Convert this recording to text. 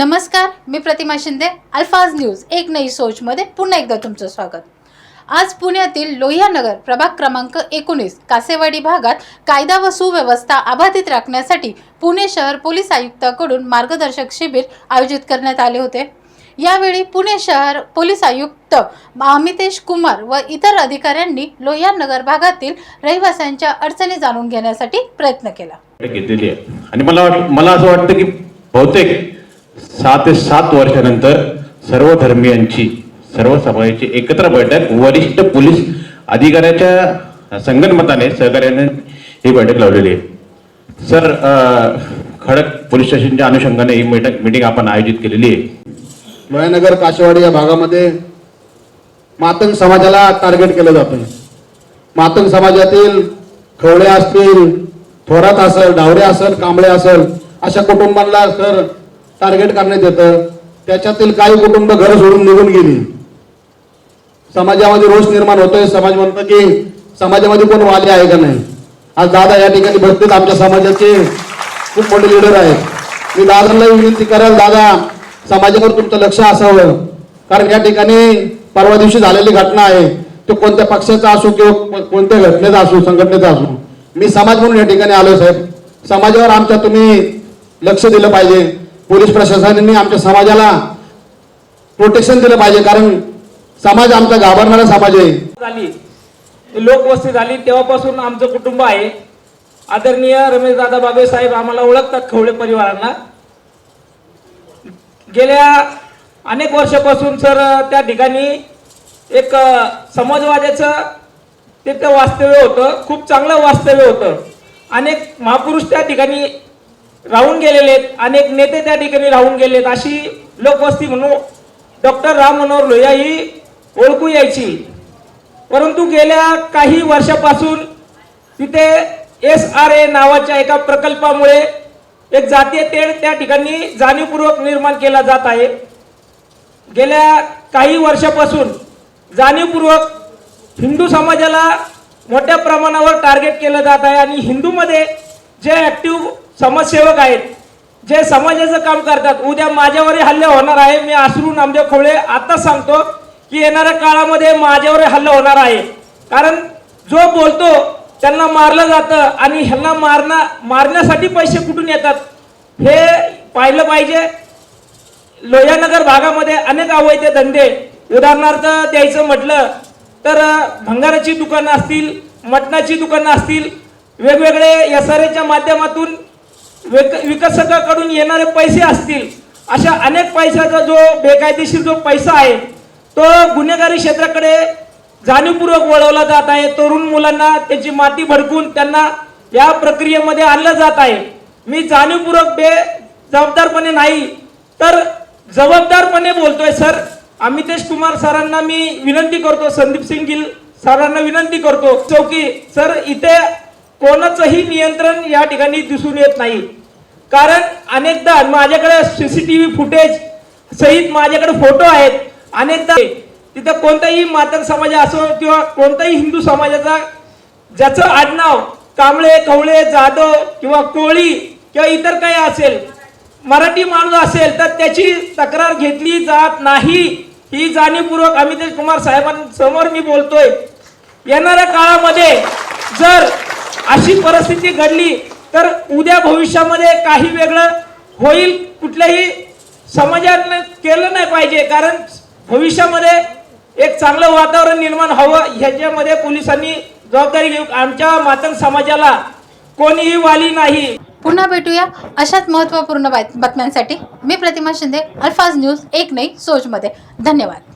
नमस्कार मी प्रतिमा शिंदे अल्फाज न्यूज एक नई सोचमध्ये पुन्हा एकदा तुमचं स्वागत. आज पुण्यातील लोहियानगर प्रभाग क्रमांक एकोणीस कासेवाडी भागात कायदा व सुव्यवस्था अबाधित राखण्यासाठी पुणे शहर पोलीस आयुक्ताकडून मार्गदर्शक शिबिर आयोजित करण्यात आले होते. यावेळी पुणे शहर पोलीस आयुक्त अमितेश कुमार व इतर अधिकाऱ्यांनी लोहियानगर भागातील रहिवाशांच्या अडचणी जाणून घेण्यासाठी प्रयत्न केला. घेतलेली आहे. आणि मला मला असं वाटतं की बहुतेक सहा ते सात वर्षानंतर सर्व धर्मियांची सर्व समाजाची एकत्र बैठक वरिष्ठ पोलीस अधिकाऱ्याच्या संगणमताने सहकार्याने ही बैठक लावलेली आहे. सर खडक पोलीस स्टेशनच्या अनुषंगाने ही बैठक मीटिंग आपण आयोजित केलेली आहे. लोहानगर काशेवाडी या भागामध्ये मातंग समाजाला टार्गेट केलं जातं मातंग समाजातील खवळे असतील थोरात असेल डावरे असेल कांबळे असेल अशा कुटुंबांना सर टार्गेट करण्यात येतं. त्याच्यातील काही कुटुंब घर सोडून निघून गेली. समाजामध्ये रोष निर्माण होतोय. समाज म्हणतो की समाजामध्ये कोण वाले आहे का नाही? आज दादा या ठिकाणी बसतील आमच्या समाजाचे. खूप मोठे लीडर आहेत. मी दादांना विनंती करेल दादा समाजावर तुमचं लक्ष असावं. कारण या ठिकाणी परवा दिवशी झालेली घटना आहे. तो कोणत्या पक्षाचा असो किंवा कोणत्या घटनेचा असो संघटनेचा असो. मी समाज म्हणून या ठिकाणी आलो साहेब. समाजावर आमच्या तुम्ही लक्ष दिलं पाहिजे. पोलीस प्रशासनाने आमच्या समाजाला प्रोटेक्शन दिलं पाहिजे कारण समाज आमचा घाबरणारा समाज आहे. झाली. लोकवस्ती झाली तेव्हापासून आमचं कुटुंब आहे. आदरणीय रमेश दादा बाबे साहेब आम्हाला ओळखतात खवळे परिवारांना. गेल्या अनेक वर्षापासून सर त्या ठिकाणी एक अ, समाजवाद्याचं तिथं वास्तव्य होतं खूप चांगलं वास्तव्य होतं. अनेक महापुरुष त्या ठिकाणी राहून गेलेले आहेत. अनेक नेते त्या ठिकाणी राहून गेलेत अशी लोकवस्ती म्हणून डॉक्टर राम मनोहर लोहिया ही ओळखू यायची. परंतु गेल्या काही वर्षापासून तिथे एस आर ए नावाच्या एका प्रकल्पामुळे एक जातीय तेढ त्या ठिकाणी जाणीवपूर्वक निर्माण केला जात आहे. गेल्या काही वर्षापासून जाणीवपूर्वक हिंदू समाजाला मोठ्या प्रमाणावर टार्गेट केलं जात आहे आणि हिंदूमध्ये जे ॲक्टिव्ह समाजसेवक आहेत. जे समाजाचं काम करतात. उद्या माझ्यावरही हल्ले होणार आहे. मी आसरू नामदेव खवळे आता सांगतो की येणाऱ्या काळामध्ये माझ्यावरही हल्ला होणार आहे. कारण जो बोलतो त्यांना मारलं जातं आणि ह्यांना मारणा मारण्यासाठी पैसे कुठून येतात? हे पाहिलं पाहिजे. लोह्यानगर भागामध्ये अनेक अवैध धंदे. उदाहरणार्थ द्यायचं म्हटलं तर भंगाराची दुकानं असतील मटणाची दुकानं असतील वेगवेगळे एस आर एच्या माध्यमातून विकसकाकडून येणारे पैसे असतील अशा अनेक पैशाचा जो बेकायदेशीर जो पैसा आहे तो गुन्हेगारी क्षेत्राकडे जाणीवपूर्वक वळवला जात आहे. तरुण मुलांना त्याची माती भडकून त्यांना या प्रक्रियेमध्ये आणलं जात आहे. मी जाणीवपूर्वक बे जबाबदारपणे नाही तर जबाबदारपणे बोलतोय सर. अमितेश कुमार सरांना मी विनंती करतो संदीप सिंग गिल सरांना विनंती करतो. चौकी सर इथे कोणाचंही नियंत्रण या ठिकाणी दिसून येत नाही. कारण अनेकदा माझ्याकडे C C T V footage सहित माझ्याकडे फोटो आहेत. अनेकदा तिथं कोणताही मातंग समाज असो किंवा कोणताही हिंदू समाजाचा ज्याचं आडनाव कांबळे कवळे जाधव किंवा कोळी किंवा इतर काही असेल मराठी माणूस असेल तर त्याची तक्रार घेतली जात नाही. ही जाणीवपूर्वक अमितेश कुमार साहेबांसमोर मी बोलतोय. येणाऱ्या काळामध्ये जर अशी परिस्थिती घडली तर उद्या भविष्यामध्ये काही वेगळं होईल कुठल्याही समाजाने केलं नाही पाहिजे. कारण भविष्यामध्ये एक चांगलं वातावरण निर्माण हवं ह्याच्यामध्ये पोलिसांनी जबाबदारी घेऊ. आमच्या मातंग समाजाला कोणीही वाली नाही. पुन्हा भेटूया अशाच महत्त्वपूर्ण बात- बातम्यांसाठी. मी प्रतिमा शिंदे अल्फाज न्यूज एक नाही सोचमध्ये धन्यवाद.